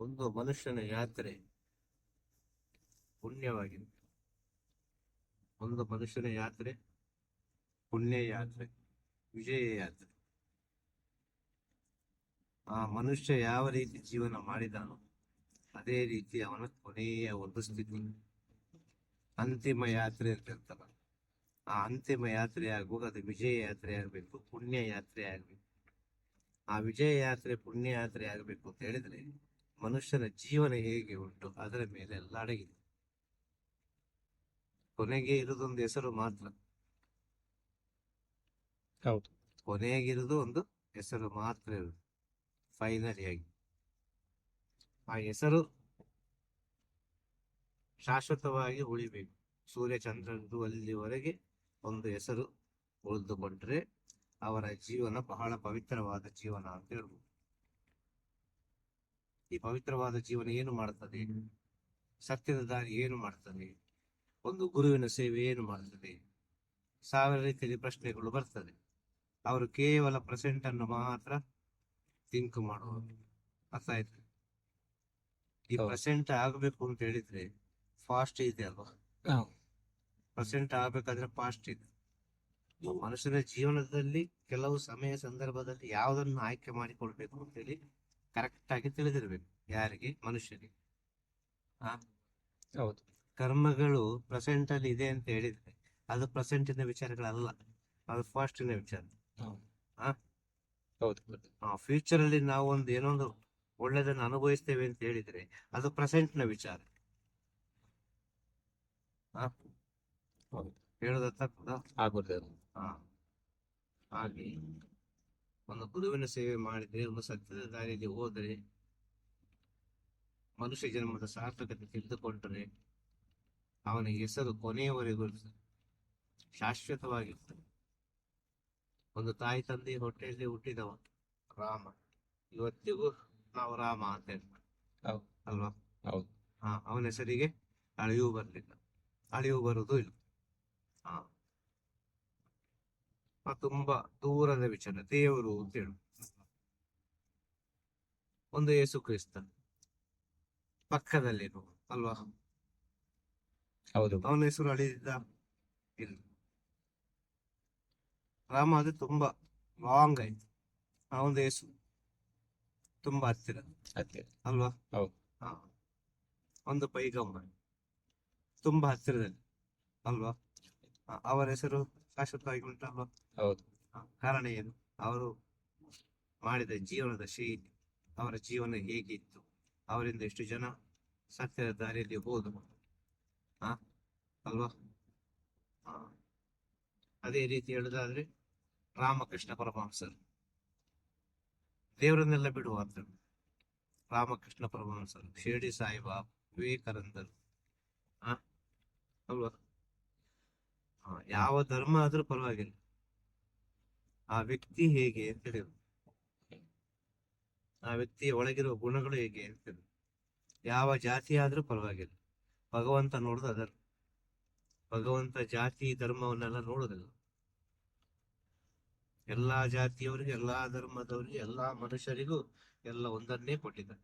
ಒಂದು ಮನುಷ್ಯನ ಯಾತ್ರೆ ಪುಣ್ಯವಾಗಿದೆ ಒಂದು ಮನುಷ್ಯನ ಯಾತ್ರೆ ಪುಣ್ಯ ಯಾತ್ರೆ, ವಿಜಯ ಯಾತ್ರೆ. ಆ ಮನುಷ್ಯ ಯಾವ ರೀತಿ ಜೀವನ ಮಾಡಿದಾನೋ ಅದೇ ರೀತಿ ಅವನ ಕೊನೆಯ ಒಂದು ಸ್ಥಿತಿ. ಅಂತಿಮ ಯಾತ್ರೆ ಅಂತ ಹೇಳ್ತಾರ ಆ ಅಂತಿಮ ಯಾತ್ರೆ ಆಗುವಾಗ ಅದು ವಿಜಯ ಯಾತ್ರೆ ಆಗ್ಬೇಕು, ಪುಣ್ಯ ಯಾತ್ರೆ ಆಗ್ಬೇಕು. ಆ ವಿಜಯ ಯಾತ್ರೆ ಪುಣ್ಯ ಯಾತ್ರೆ ಆಗ್ಬೇಕು ಅಂತ ಹೇಳಿದ್ರೆ ಮನುಷ್ಯನ ಜೀವನ ಹೇಗೆ ಉಂಟು ಅದರ ಮೇಲೆ ಎಲ್ಲ ಅಡಗಿದೆ. ಕೊನೆಗೆ ಇರುದೊಂದು ಹೆಸರು ಮಾತ್ರ. ಹೌದು. ಕೊನೆಗಿರುವುದು ಒಂದು ಹೆಸರು ಮಾತ್ರ ಇರುದು ಫೈನಲಿ ಆಗಿ. ಆ ಹೆಸರು ಶಾಶ್ವತವಾಗಿ ಉಳಿಬೇಕು. ಸೂರ್ಯ ಚಂದ್ರನದು ಅಲ್ಲಿವರೆಗೆ ಒಂದು ಹೆಸರು ಉಳಿದುಕೊಂಡ್ರೆ ಅವರ ಜೀವನ ಬಹಳ ಪವಿತ್ರವಾದ ಜೀವನ ಅಂತ ಹೇಳ್ಬೋದು. ಈ ಪವಿತ್ರವಾದ ಜೀವನ ಏನು ಮಾಡುತ್ತದೆ ಸತ್ಯದ ದಾರಿ ಏನು ಮಾಡ್ತದೆ? ಒಂದು ಗುರುವಿನ ಸೇವೆ ಏನು ಮಾಡ್ತದೆ? ಸಾವಿರ ರೀತಿಯಲ್ಲಿ ಪ್ರಶ್ನೆಗಳು ಬರ್ತದೆ. ಅವರು ಕೇವಲ ಪ್ರೆಸೆಂಟ್ ಅನ್ನು ಮಾತ್ರ ಥಿಂಕ್ ಮಾಡುವುದು ಅರ್ಥ ಆಯ್ತು? ಈ. ಪ್ರೆಸೆಂಟ್ ಆಗಬೇಕು ಅಂತ ಹೇಳಿದ್ರೆ ಫಾಸ್ಟ್ ಇದೆ ಅಲ್ವಾ. ಪ್ರೆಸೆಂಟ್ ಆಗ್ಬೇಕಾದ್ರೆ ಫಾಸ್ಟ್ ಇದೆ. ಮನುಷ್ಯನ ಜೀವನದಲ್ಲಿ ಕೆಲವು ಸಮಯ ಸಂದರ್ಭದಲ್ಲಿ ಯಾವುದನ್ನು ಆಯ್ಕೆ ಮಾಡಿಕೊಳ್ಬೇಕು ಅಂತೇಳಿ ಕರೆಕ್ಟ್ ಆಗಿ ತಿಳಿದಿರ್ಬೇಕು. ಯಾರಿಗೆ? ಮನುಷ್ಯರಿಗೆ. ಆ? ಹೌದು. ಕರ್ಮಗಳು ಪ್ರೆಸೆಂಟ್ ಅಲ್ಲಿ ಇದೆ ಅಂತ ಹೇಳಿದ್ರೆ ಅದು ಪ್ರೆಸೆಂಟಿನ ವಿಚಾರಗಳಲ್ಲ. ಅದು ಫಾಸ್ಟಿನ ವಿಚಾರ. ಆ? ಹೌದು. ಫ್ಯೂಚರ್ ಅಲ್ಲಿ ನಾವು ಒಂದು ಏನೋ ಒಂದು ಒಳ್ಳೆದನ್ನು ಅನುಭವಿಸ್ತೇವೆ ಅಂತ ಹೇಳಿದ್ರೆ ಅದು ಪ್ರೆಸೆಂಟ್ನ ವಿಚಾರ. ಹೇಳೋದು ಹಾಗೆ. ಒಂದು ಗುರುವಿನ ಸೇವೆ ಮಾಡಿದ್ರೆ ಒಂದು ಸತ್ಯದ ದಾರಿಯಲ್ಲಿ ಹೋದರೆ ಮನುಷ್ಯ ಜನ್ಮದ ಸಾರ್ಥಕತೆ ತಿಳಿದುಕೊಂಡರೆ ಅವನ ಹೆಸರು ಕೊನೆಯವರೆಗೂ. ಶಾಶ್ವತವಾಗಿರ್ತದೆ ಒಂದು ತಾಯಿ ತಂದೆ ಹೊಟ್ಟೆಯಲ್ಲಿ ಹುಟ್ಟಿದವ ರಾಮ ಇವತ್ತಿಗೂ ನಾವು ರಾಮ ಅಂತ ಹೇಳ್ತಾರೆ ಹೌದು. ಅಲ್ವಾ ಹೌದು. ಹಾ ಅವನ ಹೆಸರಿಗೆ ಅಳಿವು ಬರಲಿಲ್ಲ ಅಳಿವು ಬರುವುದು ಇಲ್ಲ ಹಾ ಆ ತುಂಬಾ ದೂರದ ವಿಚಾರ ದೇವರು ಅಂತ ಹೇಳು ಒಂದು ಯೇಸು ಕ್ರಿಸ್ತ ಪಕ್ಕದಲ್ಲಿರು ಅಲ್ವಾ? ಹೌದು. ಅವನ ಹೆಸರು ಅಳಿದಿದ್ದ ಇಲ್ಲ. ರಾಮ ಅದು ತುಂಬಾ ಲಾಂಗ್ ಆಯ್ತು ಅವನ ಒಂದು ಹೆಸರು ತುಂಬಾ ಹತ್ತಿರ. ಹತ್ತಿರ. ಅಲ್ವಾ? ಹೌದು. ಒಂದು ಪೈಗಂಬ ತುಂಬಾ ಹತ್ತಿರದಲ್ಲಿ. ಅಲ್ವಾ? ಅವರ ಹೆಸರು ಶಾಶ್ವತವಾಗಿ ಉಂಟಲ್ವಾ ಹೌದು. ಕಾರಣ ಏನು ಅವರು ಮಾಡಿದ ಜೀವನದ ಶೈಲಿ ಅವರ ಜೀವನ ಹೇಗಿತ್ತು ಅವರಿಂದ ಎಷ್ಟು ಜನ ಸತ್ಯದ ದಾರಿಯಲ್ಲಿ ಹೋದರು ಹಾ ಅಲ್ವಾ? ಅದೇ ರೀತಿ ಹೇಳುದಾದ್ರೆ ರಾಮಕೃಷ್ಣ ಪರಮಹಂಸರು. ದೇವರನ್ನೆಲ್ಲ ಬಿಡುವ ಅಂತ ರಾಮಕೃಷ್ಣ ಪರಮಹಂಸರು ಶಿರಡಿ ಸಾಯಿಬಾಬಾ ವಿವೇಕಾನಂದರು ಅಲ್ವಾ? ಯಾವ ಧರ್ಮ ಆದ್ರೂ ಪರವಾಗಿಲ್ಲ. ಆ ವ್ಯಕ್ತಿ ಹೇಗೆ ಅಂತ ಹೇಳಿದ್ರು ಆ ವ್ಯಕ್ತಿಯ ಒಳಗಿರುವ ಗುಣಗಳು ಹೇಗೆ ಅಂತ ಹೇಳಿದ್ರು ಯಾವ ಜಾತಿ ಆದ್ರೂ ಪರವಾಗಿಲ್ಲ. ಭಗವಂತ ನೋಡುದು ಅದರ ಭಗವಂತ ಜಾತಿ ಧರ್ಮವನ್ನೆಲ್ಲ ನೋಡುದಿಲ್ಲ. ಎಲ್ಲಾ ಜಾತಿಯವರಿಗೆ ಎಲ್ಲಾ ಧರ್ಮದವರಿಗೆ ಎಲ್ಲಾ ಮನುಷ್ಯರಿಗೂ ಎಲ್ಲ ಒಂದನ್ನೇ ಕೊಟ್ಟಿದ್ದಾರೆ.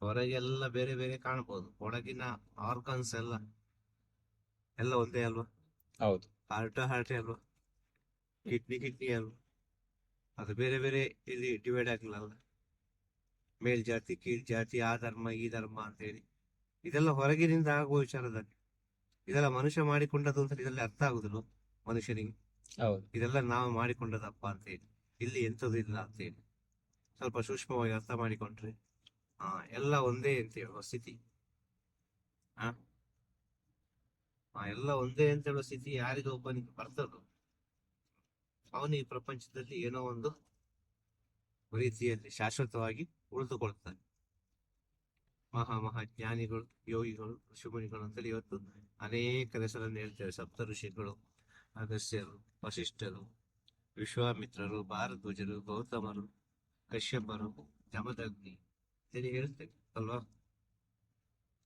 ಹೊರಗೆಲ್ಲ ಬೇರೆ ಬೇರೆ ಕಾಣಬಹುದು ಒಳಗಿನ ಆರ್ಗನ್ಸ್ ಎಲ್ಲ. ಎಲ್ಲ ಒಂದೇ ಅಲ್ವಾ? ಹೌದು. ಹಾರ್ಟ್ ಹಾರ್ಟ್ ಅಲ್ವಾ ಕಿಡ್ನಿ ಕಿಡ್ನಿ ಅಲ್ವಾ ಅದು ಬೇರೆ ಬೇರೆ ಇಲ್ಲಿ ಡಿವೈಡ್ ಆಗಿಲ್ಲ ಮೇಲ್ ಜಾತಿ ಕೀಳ್ ಜಾತಿ ಆ ಧರ್ಮ ಈ ಧರ್ಮ ಅಂತ ಹೇಳಿ. ಇದೆಲ್ಲ ಹೊರಗಿನಿಂದ ಆಗುವ ವಿಚಾರದಲ್ಲಿ. ಇದೆಲ್ಲ ಮನುಷ್ಯ ಮಾಡಿಕೊಂಡದ್ದು ಅಂತ ಇದೆಲ್ಲ ಅರ್ಥ ಆಗುದಿಲ್ಲ ಮನುಷ್ಯನಿಗೆ. ಹೌದು. ಇದೆಲ್ಲ ನಾವು ಮಾಡಿಕೊಂಡದಪ್ಪ ಅಂತ ಹೇಳಿ. ಇಲ್ಲಿ ಎಂಥದ್ದು ಇಲ್ಲ ಅಂತ ಹೇಳಿ. ಸ್ವಲ್ಪ ಸೂಕ್ಷ್ಮವಾಗಿ ಅರ್ಥ ಮಾಡಿಕೊಂಡ್ರೆ ಆ ಎಲ್ಲ ಒಂದೇ ಅಂತ ಹೇಳುವ ಸ್ಥಿತಿ. ಹಾ ಎಲ್ಲ ಒಂದೇ ಅಂತ ಹೇಳೋ ಸ್ಥಿತಿ ಯಾರಿಗೂ ಒಬ್ಬನಿಗೆ ಬರ್ತದೋ. ಅವನು ಈ ಪ್ರಪಂಚದಲ್ಲಿ ಏನೋ ಒಂದು ರೀತಿಯಲ್ಲಿ ಶಾಶ್ವತವಾಗಿ ಉಳಿದುಕೊಳ್ತಾನೆ. ಮಹಾ ಮಹಾ ಜ್ಞಾನಿಗಳು, ಯೋಗಿಗಳು, ಋಷಿಮುನಿಗಳು ಅಂತೇಳಿ ಇವತ್ತು ಅನೇಕ ಹೆಸರನ್ನು ಹೇಳ್ತೇವೆ. ಸಪ್ತ ಋಷಿಗಳು ಅಗಸ್ಯರು ವಶಿಷ್ಠರು ವಿಶ್ವಾಮಿತ್ರರು, ಭಾರದ್ವಜರು, ಗೌತಮರು, ಕಶ್ಯಪರು ಜಮದಗ್ನಿ ಅಂತೇಳಿ ಹೇಳ್ತೇವೆ ಅಲ್ವಾ?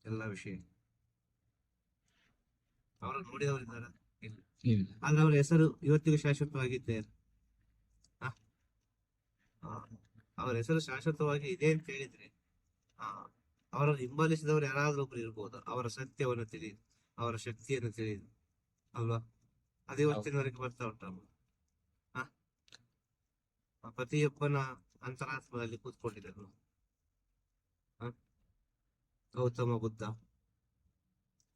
ಎಲ್ಲ ವಿಷಯ ಅವರನ್ನು ನೋಡಿದವರಿದ್ದಾರ? ಇಲ್ಲ. ಇಲ್ಲ. ಆದ್ರೆ ಅವರ ಹೆಸರು ಇವತ್ತಿಗೂ ಶಾಶ್ವತವಾಗಿದ್ದೇ ಅವರ ಹೆಸರು ಶಾಶ್ವತವಾಗಿ ಇದೆ ಅಂತ ಹೇಳಿದ್ರೆ ಅವರನ್ನು ಹಿಂಬಾಲಿಸಿದವರು ಯಾರಾದ್ರೂ ಒಬ್ಬರು ಇರ್ಬೋದು. ಅವರ ಸತ್ಯವನ್ನು ತಿಳಿದು ಅವರ ಶಕ್ತಿಯನ್ನು ತಿಳಿದು ಅಲ್ವಾ? ಅದೇ ಇವತ್ತಿನವರೆಗೆ ಬರ್ತಾ ಉಂಟು ಪ್ರತಿಯೊಬ್ಬನ ಅಂತರಾತ್ಮದಲ್ಲಿ ಕೂತ್ಕೊಂಡಿದ್ದರು? ಗೌತಮ ಬುದ್ಧ.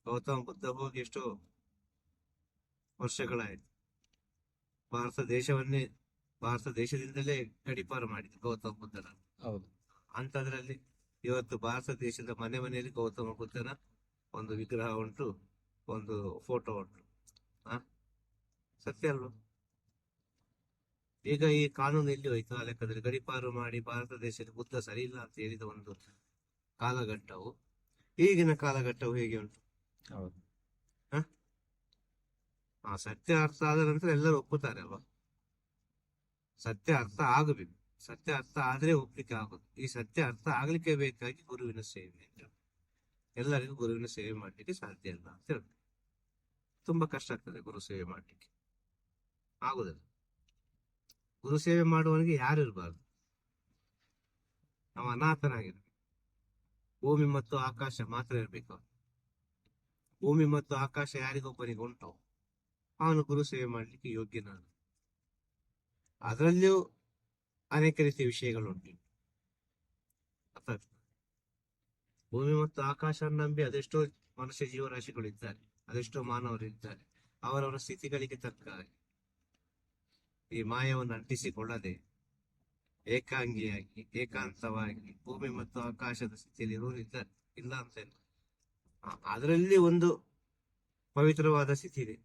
ಗೌತಮ ಬುದ್ಧ ಹೋಗಿ ಎಷ್ಟೋ ವರ್ಷಗಳಾಯಿತು. ಭಾರತ ದೇಶವನ್ನೇ ಭಾರತ ದೇಶದಿಂದಲೇ ಗಡಿಪಾರು ಮಾಡಿದ್ರು ಗೌತಮ ಬುದ್ಧನ. ಹೌದು. ಅಂಥದ್ರಲ್ಲಿ ಇವತ್ತು ಭಾರತ ದೇಶದ ಮನೆ ಮನೆಯಲ್ಲಿ ಗೌತಮ ಬುದ್ಧನ ಒಂದು ವಿಗ್ರಹ ಉಂಟು ಒಂದು ಫೋಟೋ ಉಂಟು. ಆ? ಸತ್ಯ ಅಲ್ವಾ? ಈಗ ಈ ಕಾನೂನು ಎಲ್ಲಿ ಹೋಯ್ತು? ಆ ಲೆಕ್ಕದಲ್ಲಿ ಗಡಿಪಾರು ಮಾಡಿ ಭಾರತ ದೇಶದಲ್ಲಿ ಬುದ್ಧ ಸರಿ ಇಲ್ಲ ಅಂತ ಹೇಳಿದ ಒಂದು ಕಾಲಘಟ್ಟವು. ಈಗಿನ ಕಾಲಘಟ್ಟವು ಹೇಗೆ ಉಂಟು? ಹೌದು. ಆ ಸತ್ಯ ಅರ್ಥ ಆದ ನಂತರ ಎಲ್ಲರೂ ಒಪ್ಪುತ್ತಾರೆ ಅಲ್ವಾ? ಸತ್ಯ ಅರ್ಥ ಆಗಬೇಕು. ಸತ್ಯ ಅರ್ಥ ಆದ್ರೆ ಒಪ್ಲಿಕ್ಕೆ ಆಗೋದು. ಈ ಸತ್ಯ ಅರ್ಥ ಆಗ್ಲಿಕ್ಕೆ ಬೇಕಾಗಿ ಗುರುವಿನ ಸೇವೆ. ಎಲ್ಲರಿಗೂ ಗುರುವಿನ ಸೇವೆ ಮಾಡ್ಲಿಕ್ಕೆ ಸಾಧ್ಯ ಇಲ್ಲ ಅಂತ ಹೇಳ್ತಾರೆ. ತುಂಬಾ ಕಷ್ಟ ಆಗ್ತದೆ ಗುರು ಸೇವೆ ಮಾಡ್ಲಿಕ್ಕೆ. ಆಗುದಿಲ್ಲ. ಗುರು ಸೇವೆ ಮಾಡುವವನಿಗೆ ಯಾರು ಇರಬಾರ್ದು? ನಾವು ಅನಾಥನಾಗಿರ್ಬೇಕು. ಭೂಮಿ ಮತ್ತು ಆಕಾಶ ಮಾತ್ರ ಇರ್ಬೇಕು. ಅವನು. ಭೂಮಿ ಮತ್ತು ಆಕಾಶ ಯಾರಿಗೊಬ್ಬನಿಗೆ ಉಂಟು ಅವನು ಗುರು ಸೇವೆ ಮಾಡಲಿಕ್ಕೆ ಅದರಲ್ಲಿಯೂ ಅನೇಕ ರೀತಿಯ ವಿಷಯಗಳುಂಟು. ಭೂಮಿ ಮತ್ತು ಆಕಾಶ ನಂಬಿ ಅದೆಷ್ಟೋ ಮನುಷ್ಯ ಜೀವರಾಶಿಗಳಿದ್ದಾರೆ, ಅದೆಷ್ಟೋ ಮಾನವರು ಇದ್ದಾರೆ ಅವರವರ ಸ್ಥಿತಿಗಳಿಗೆ ತಕ್ಕ ಈ ಮಾಯವನ್ನು ಅಂಟಿಸಿಕೊಳ್ಳದೆ ಏಕಾಂಗಿಯಾಗಿ, ಏಕಾಂತವಾಗಿ ಭೂಮಿ ಮತ್ತು ಆಕಾಶದ ಸ್ಥಿತಿಯಲ್ಲಿ ಇರುವವರು ಇದ್ದಾರೆ ಇಲ್ಲ ಅಂತ ಅದರಲ್ಲಿ ಒಂದು ಪವಿತ್ರವಾದ ಸ್ಥಿತಿ ಇದೆ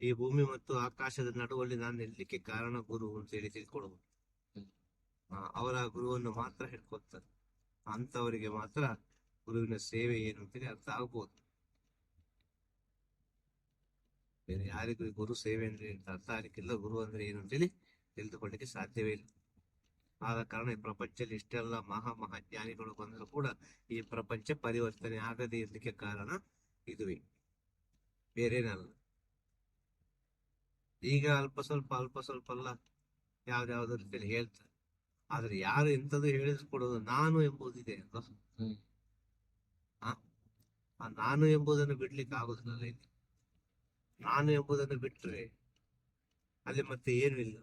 ಈ ಭೂಮಿ ಮತ್ತು ಆಕಾಶದ ನಡುವಲ್ಲಿ ನಾನು ನಿಲ್ಲಿಕ್ಕೆ ಕಾರಣ ಗುರು ಅಂತ ಹೇಳಿ ತಿಳ್ಕೊಳ್ಬಹುದು ಅವರ ಗುರುವನ್ನು ಮಾತ್ರ ಹಿಡ್ಕೊತಾರೆ ಅಂತವರಿಗೆ ಮಾತ್ರ ಗುರುವಿನ ಸೇವೆ ಏನು ಅಂತೇಳಿ ಅರ್ಥ ಆಗ್ಬೋದು. ಬೇರೆ ಯಾರಿಗೂ ಗುರು ಸೇವೆ ಅಂದ್ರೆ ಅರ್ಥ ಆಗಲಿಕ್ಕಿಲ್ಲ. ಗುರು ಅಂದ್ರೆ ಏನು ಅಂತೇಳಿ ತಿಳಿದುಕೊಳ್ಳಿಕ್ಕೆ ಸಾಧ್ಯವೇ ಇಲ್ಲ. ಆದ ಕಾರಣ ಈ ಪ್ರಪಂಚದಲ್ಲಿ ಇಷ್ಟೆಲ್ಲ ಮಹಾ ಮಹಾ ಜ್ಞಾನಿಗಳು ಬಂದರೂ ಕೂಡ ಈ ಪ್ರಪಂಚ ಪರಿವರ್ತನೆ ಆಗದೇ ಇರಲಿಕ್ಕೆ ಕಾರಣ ಇದುವೇ. ಬೇರೇನಲ್ಲ. ಈಗ ಅಲ್ಪ ಸ್ವಲ್ಪ ಅಲ್ಪ ಸ್ವಲ್ಪ ಅಲ್ಲ ಯಾವ್ದಾವ್ದು ರೀತಿಯಲ್ಲಿ ಹೇಳ್ತಾರೆ. ಆದ್ರೆ ಯಾರು ಎಂಥದ್ದು ಹೇಳಿಸ್ಕೊಡೋದು ನಾನು ಎಂಬುದಿದೆ ಅಲ್ವಾ? ಆ ನಾನು ಎಂಬುದನ್ನು ಬಿಡ್ಲಿಕ್ಕೆ ಆಗುದಿಲ್ಲ ಇಲ್ಲಿ. ನಾನು ಎಂಬುದನ್ನು ಬಿಟ್ರೆ ಅಲ್ಲಿ ಮತ್ತೆ ಏನು ಇಲ್ಲ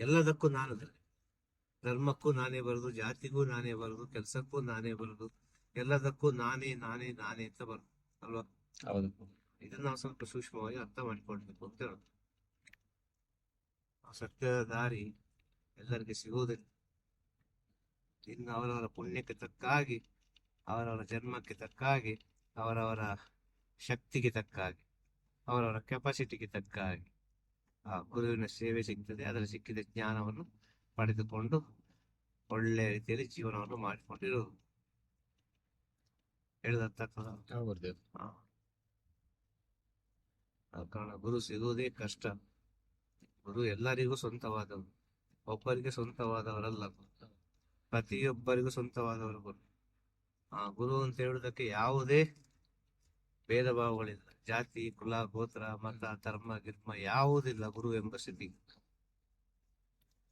ಎಲ್ಲದಕ್ಕೂ ನಾನು. ಧರ್ಮಕ್ಕೂ ನಾನೇ ಬರುದು ಜಾತಿಗೂ ನಾನೇ ಬರುದು ಕೆಲಸಕ್ಕೂ ನಾನೇ ಬರುದು ಎಲ್ಲದಕ್ಕೂ ನಾನೇ ನಾನೇ ನಾನೇ ಅಂತ ಬರುದು ಅಲ್ವಾ? ಹೌದು. ಇದನ್ನ ನಾವು ಸ್ವಲ್ಪ ಸೂಕ್ಷ್ಮವಾಗಿ ಅರ್ಥ ಮಾಡಿಕೊಳ್ಬೇಕು ಅಂತ ಹೇಳೋದು. ಆ ಸತ್ಯದ ದಾರಿ ಎಲ್ಲರಿಗೆ ಸಿಗುವುದಿಲ್ಲ. ಇನ್ನು ಅವರವರ ಪುಣ್ಯಕ್ಕೆ ತಕ್ಕಾಗಿ ಅವರವರ ಜನ್ಮಕ್ಕೆ ತಕ್ಕಾಗಿ ಅವರವರ ಶಕ್ತಿಗೆ ತಕ್ಕಾಗಿ ಅವರವರ ಕೆಪಾಸಿಟಿಗೆ ತಕ್ಕಾಗಿ ಆ ಗುರುವಿನ ಸೇವೆ ಸಿಗ್ತದೆ ಅದರಲ್ಲಿ ಸಿಕ್ಕಿದ ಜ್ಞಾನವನ್ನು ಪಡೆದುಕೊಂಡು ಒಳ್ಳೆ ರೀತಿಯಲ್ಲಿ ಜೀವನವನ್ನು ಮಾಡಿಕೊಂಡಿರುವುದು ಆ. ಆ ಕಾರಣ ಗುರು ಸಿಗುವುದೇ ಕಷ್ಟ. ಗುರು ಎಲ್ಲರಿಗೂ ಸ್ವಂತವಾದವರು. ಒಬ್ಬರಿಗೆ ಸ್ವಂತವಾದವರಲ್ಲ ಪ್ರತಿಯೊಬ್ಬರಿಗೂ ಸ್ವಂತವಾದವರು ಗುರು. ಆ ಗುರು ಅಂತ ಹೇಳುವುದಕ್ಕೆ ಯಾವುದೇ ಭೇದ ಭಾವಗಳಿಲ್ಲ. ಜಾತಿ ಕುಲ ಗೋತ್ರ ಮತ ಧರ್ಮ ಗಿರ್ಮ ಯಾವುದಿಲ್ಲ ಗುರು ಎಂಬ ಸ್ಥಿತಿ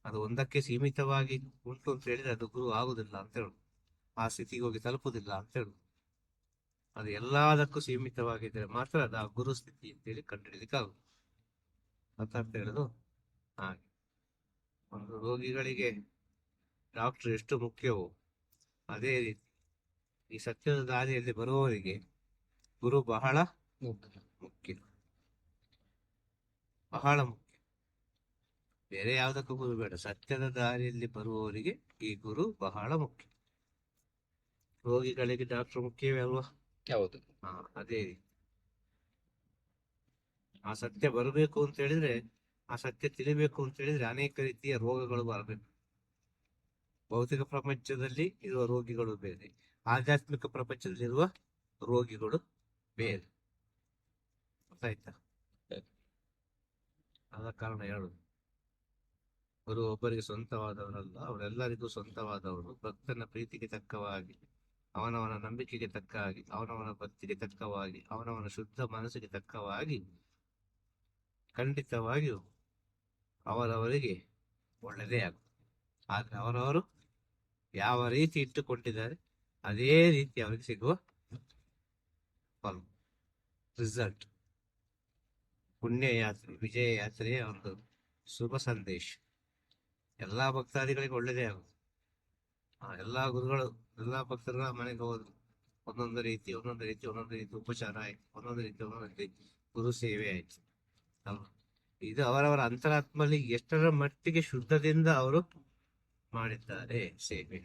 ಅದು ಒಂದಕ್ಕೆ ಸೀಮಿತವಾಗಿ ಉಂಟು ಅಂತ ಹೇಳಿದ್ರೆ ಅದು ಗುರು ಆಗುದಿಲ್ಲ ಅಂತ ಹೇಳು. ಆ ಸ್ಥಿತಿಗೆ ಹೋಗಿ ತಲುಪುದಿಲ್ಲ ಅಂತ ಹೇಳುದು ಅದು ಎಲ್ಲದಕ್ಕೂ ಸೀಮಿತವಾಗಿದ್ರೆ ಮಾತ್ರ ಅದು ಆ ಗುರು ಸ್ಥಿತಿ ಅಂತ ಹೇಳಿ ಆಗುದು ಅಂತ ಅಂತ ಹೇಳುದು? ಹಾಗೆ. ಒಂದು ರೋಗಿಗಳಿಗೆ ಡಾಕ್ಟರ್ ಎಷ್ಟು ಮುಖ್ಯವೋ ಅದೇ ರೀತಿ ಈ ಸತ್ಯದ ದಾರಿಯಲ್ಲಿ ಬರುವವರಿಗೆ ಗುರು ಬಹಳ ಮುಖ್ಯ. ಬಹಳ ಮುಖ್ಯ. ಬೇರೆ ಯಾವುದಕ್ಕೂ ಗುರು ಬೇಡ. ಸತ್ಯದ ದಾರಿಯಲ್ಲಿ ಬರುವವರಿಗೆ ಈ ಗುರು ಬಹಳ ಮುಖ್ಯ. ರೋಗಿಗಳಿಗೆ ಡಾಕ್ಟರ್ ಮುಖ್ಯವೇ ಅಲ್ವಾ? ಹೌದು. ಹಾ ಅದೇ. ರೀತಿ ಆ ಸತ್ಯ ಬರಬೇಕು ಅಂತ ಹೇಳಿದ್ರೆ ಆ ಸತ್ಯ ತಿಳಿಬೇಕು ಅಂತ ಹೇಳಿದ್ರೆ ಅನೇಕ ರೀತಿಯ ರೋಗಗಳು ಬರಬೇಕು. ಭೌತಿಕ ಪ್ರಪಂಚದಲ್ಲಿ ಇರುವ ರೋಗಿಗಳು ಬೇರೆ. ಆಧ್ಯಾತ್ಮಿಕ ಪ್ರಪಂಚದಲ್ಲಿರುವ ರೋಗಿಗಳು ಬೇರೆ. ಗೊತ್ತಾಯ್ತಾ? ಆದ ಕಾರಣ ಹೇಳುದು. ಗುರು ಒಬ್ಬರಿಗೆ ಸ್ವಂತವಾದವರಲ್ಲ, ಅವರೆಲ್ಲರಿಗೂ ಸ್ವಂತವಾದವರು. ಭಕ್ತನ ಪ್ರೀತಿಗೆ ತಕ್ಕವಾಗಿ, ಅವನವನ ನಂಬಿಕೆಗೆ ತಕ್ಕ ಹಾಗೆ ಅವನವನ ಭಕ್ತಿಗೆ ತಕ್ಕವಾಗಿ, ಅವನವನ ಶುದ್ಧ ಮನಸ್ಸಿಗೆ ತಕ್ಕವಾಗಿ, ಖಂಡಿತವಾಗಿಯೂ ಅವರವರಿಗೆ ಒಳ್ಳೆಯದೇ ಆಗುತ್ತೆ. ಆದರೆ ಅವರವರು ಯಾವ ರೀತಿ ಇಟ್ಟುಕೊಂಡಿದ್ದಾರೆ, ಅದೇ ರೀತಿ ಅವರಿಗೆ ಸಿಗುವ ಫಲ ರಿಸಲ್ಟ್ ಪುಣ್ಯ ಯಾತ್ರೆ ವಿಜಯ ಯಾತ್ರೆಯ ಒಂದು ಶುಭ ಸಂದೇಶ. ಎಲ್ಲಾ ಭಕ್ತಾದಿಗಳಿಗೆ ಒಳ್ಳೇದೇ ಆ, ಎಲ್ಲಾ ಗುರುಗಳು ಎಲ್ಲಾ ಭಕ್ತರುಗಳ ಮನೆಗೆ ಹೋದ್ರು. ಒಂದೊಂದು ರೀತಿ ಒಂದೊಂದು ರೀತಿ ಒಂದೊಂದು ರೀತಿ ಉಪಚಾರ ಆಯ್ತು ಒಂದೊಂದು ರೀತಿ ಒಂದೊಂದು ರೀತಿ ಗುರು ಸೇವೆ ಆಯ್ತು. ಇದು ಅವರವರ ಅಂತರಾತ್ಮಲ್ಲಿ ಎಷ್ಟರ ಮಟ್ಟಿಗೆ ಶುದ್ಧದಿಂದ ಅವರು ಮಾಡಿದ್ದಾರೆ ಸೇವೆ.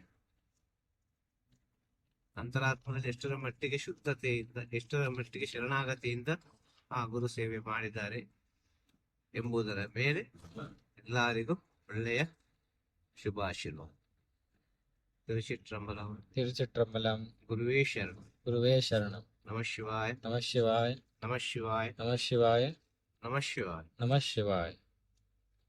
ಅಂತರಾತ್ಮದಲ್ಲಿ ಎಷ್ಟರ ಮಟ್ಟಿಗೆ ಶುದ್ಧತೆಯಿಂದ ಎಷ್ಟರ ಮಟ್ಟಿಗೆ ಶರಣಾಗತಿಯಿಂದ ಆ ಗುರು ಸೇವೆ ಮಾಡಿದ್ದಾರೆ ಎಂಬುದರ ಮೇಲೆ ಎಲ್ಲರಿಗೂ ಒಳ್ಳೆಯ ശുഭാശിർവാദ് തിരുച്ചിറ്റമ്പലം. തിരുച്ചിറ്റമ്പലം. ഗുരുവേ ശരണം. ഗുരുവേ ശരണം. നമശിവായ നമശിവായ നമശിവായ നമശിവായ നമശിവായ നമശിവായ